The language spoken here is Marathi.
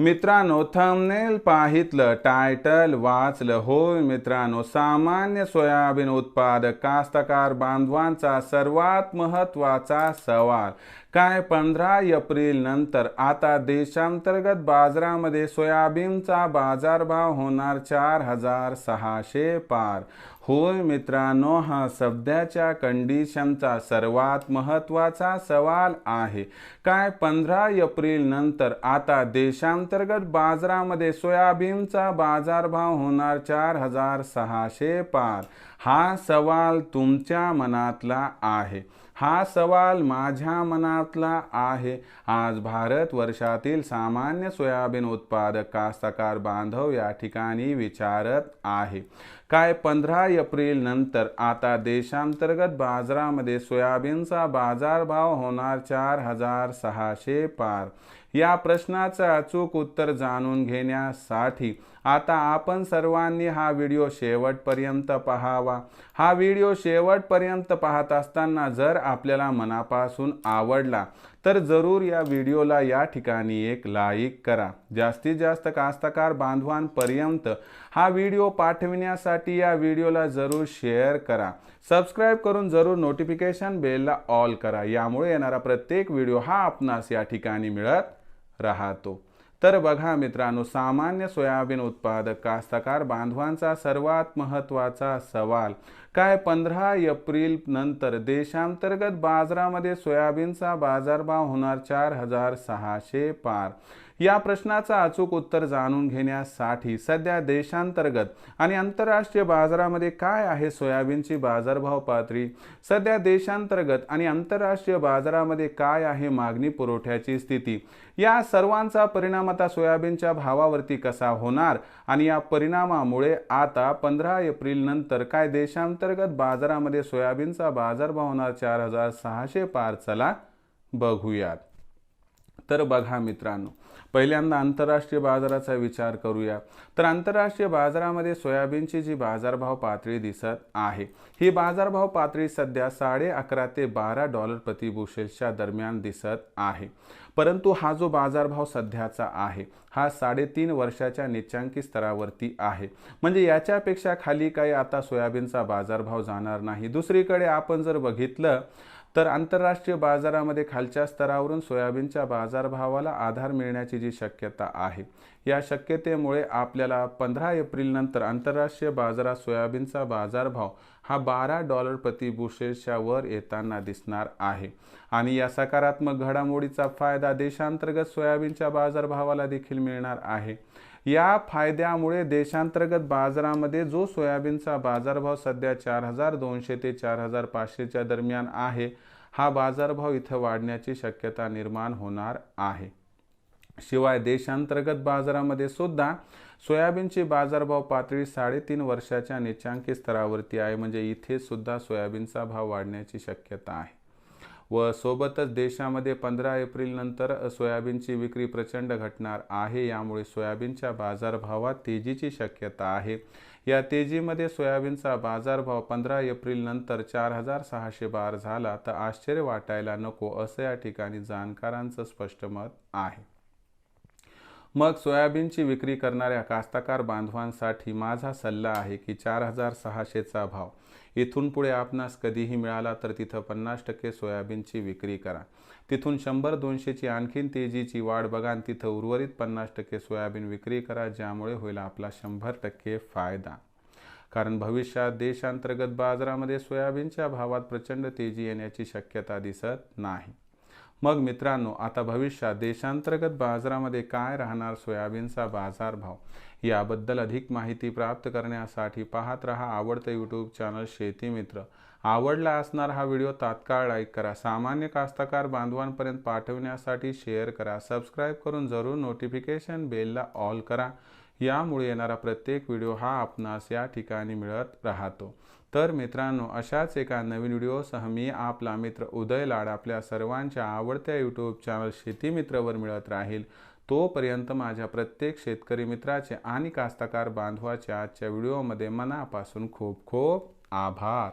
मित्रांनो थंबनेल पाहितलं टायटल वाचलं होय मित्रांनो. सामान्य सोयाबीन उत्पादक कास्तकार बांधवांचा सर्वात महत्त्वाचा सवाल काय पंधरा एप्रिल नंतर? आता देशांतर्गत बाजारामध्ये सोयाबीनचा बाजारभाव होणार चार हजार सहाशे पार. होय मित्रांनो हा सध्याच्या कंडिशनचा सर्वात महत्त्वाचा सवाल आहे. काय पंधरा एप्रिल नंतर आता देशांतर्गत बाजारामध्ये सोयाबीनचा बाजारभाव होणार चार हजार सहाशे पार? हा सवाल तुमच्या मनातला आहे. हा सवाल माझ्या मनातला आहे. आज भारत वर्षातील सामान्य सोयाबीन उत्पादक कास्तकार बांधव या ठिकाणी विचारत आहे. काय पंधरा एप्रिल नंतर आता देशांतर्गत बाजारामध्ये सोयाबीनचा बाजारभाव होणार चार हजार सहाशे पार. या प्रश्नाचं अचूक उत्तर जाणून घेण्यासाठी आता आपण सर्वांनी हा व्हिडिओ शेवटपर्यंत पहावा. हा व्हिडिओ शेवटपर्यंत पाहत असताना जर आपल्याला मनापासून आवडला तर जरूर या व्हिडिओला या ठिकाणी एक लाईक करा. जास्तीत जास्त कास्तकार बांधवांपर्यंत हा व्हिडिओ पाठविण्यासाठी या व्हिडिओला जरूर शेअर करा. सबस्क्राईब करून जरूर नोटिफिकेशन बेलला ऑल करा. यामुळे येणारा प्रत्येक व्हिडिओ हा आपणास या ठिकाणी मिळत राहतो. तर बघा मित्रांनो सामान्य सोयाबीन उत्पादक कास्तकार बांधवांचा सर्वात महत्त्वाचा सवाल काय पंधरा एप्रिल नंतर देशांतर्गत बाजारामध्ये सोयाबीनचा बाजारभाव होणार चार हजार सहाशे पार. या प्रश्नाचा अचूक उत्तर जाणून घेण्यासाठी सध्या देशांतर्गत आणि आंतरराष्ट्रीय बाजारामध्ये काय आहे सोयाबीनची बाजारभाव पातळी सध्या देशांतर्गत आणि आंतरराष्ट्रीय बाजारामध्ये काय आहे मागणी पुरवठ्याची स्थिती? या सर्वांचा परिणाम आता सोयाबीनच्या भावावरती कसा होणार? आणि या परिणामामुळे आता पंधरा एप्रिल नंतर काय अंतर्गत बाजारामध्ये सोयाबीनचा बाजारभाव होणार चार हजार सहाशे पार चला. बघूयात. तर बघा मित्रांनो पहिल्यांदा आंतरराष्ट्रीय बाजाराचा विचार करूया. तर आंतरराष्ट्रीय बाजारामध्ये सोयाबीनची जी बाजारभाव पातळी दिसत आहे ही बाजारभाव पातळी सध्या साडे अकरा ते बारा डॉलर प्रति दरम्यान दिसत आहे. परंतु हा जो बाजारभाव सध्याचा आहे हा साडेतीन वर्षाच्या निच्चांकी स्तरावरती आहे. म्हणजे याच्यापेक्षा खाली काही आता सोयाबीनचा बाजारभाव जाणार नाही. दुसरीकडे आपण जर बघितलं तर आंतरराष्ट्रीय बाजारामध्ये खालच्या स्तरावरून सोयाबीनच्या बाजारभावाला आधार मिळण्याची जी शक्यता आहे या शक्यतेमुळे आपल्याला पंधरा एप्रिल नंतर आंतरराष्ट्रीय बाजारात सोयाबीनचा बाजारभाव हा बारा डॉलर प्रति बुशेसच्या वर येताना दिसणार आहे. आणि या सकारात्मक घडामोडीचा फायदा देशांतर्गत सोयाबीनच्या बाजारभावाला देखील मिळणार आहे. या फायद्यामुळे देशांतर्गत बाजारामध्ये जो सोयाबीनचा बाजारभाव सध्या चार हजार दोनशे ते चार हजार पाचशेच्या दरम्यान आहे हा बाजारभाव इथं वाढण्याची शक्यता निर्माण होणार आहे. शिवाय देशांतर्गत बाजारामध्ये सुद्धा सोयाबीनची बाजारभाव पातळी साडेतीन वर्षाच्या निचांकी स्तरावरती आहे म्हणजे इथे सुद्धा सोयाबीनचा भाव वाढण्याची शक्यता आहे. व सोबतच देशामध्ये पंधरा एप्रिल नंतर सोयाबीनची विक्री प्रचंड घटणार आहे. यामुळे सोयाबीनच्या बाजारभावात तेजीची शक्यता आहे. या तेजीमध्ये सोयाबीनचा बाजारभाव पंधरा एप्रिल नंतर चार हजार सहाशे बार झाला तर आश्चर्य वाटायला नको असं या ठिकाणी जाणकारांचं स्पष्ट मत आहे. मग सोयाबीनची विक्री करणाऱ्या कास्ताकार बांधवांसाठी माझा सल्ला आहे की चार हजार सहाशेचा भाव. इथून पुढे आपणास कधीही मिळाला तर तिथं पन्नास टक्के सोयाबीनची विक्री करा. तिथून शंभर दोनशेची आणखीन तेजीची वाढ बघा आणि तिथं उर्वरित पन्नास टक्के सोयाबीन विक्री करा ज्यामुळे होईल आपला शंभर टक्के फायदा. कारण भविष्यात देशांतर्गत बाजारामध्ये सोयाबीनच्या भावात प्रचंड तेजी येण्याची शक्यता दिसत नाही. मग मित्रांनो आता भविष्यात देशांतर्गत बाजारामध्ये काय राहणार सोयाबीनचा बाजारभाव याबद्दल अधिक माहिती प्राप्त करण्यासाठी पाहत रहा आवडतं यूट्यूब चॅनल शेतीमित्र आवडला असणार हा व्हिडिओ तात्काळ लाईक करा. सामान्य कास्तकार बांधवांपर्यंत पाठवण्यासाठी शेअर करा. सबस्क्राईब करून जरूर नोटिफिकेशन बेलला ऑल करा. यामुळे येणारा प्रत्येक व्हिडिओ हा आपणास या ठिकाणी मिळत राहतो. तर मित्रांनो अशाच एका नवीन व्हिडिओसह मी आपला मित्र उदय लाड आपल्या सर्वांच्या आवडत्या यूट्यूब चॅनल शेती मित्रवर मिळत राहील. तोपर्यंत माझ्या प्रत्येक शेतकरी मित्राचे आणि कास्तकार बांधवाच्या आजच्या व्हिडिओमध्ये मनापासून खूप खूप आभार.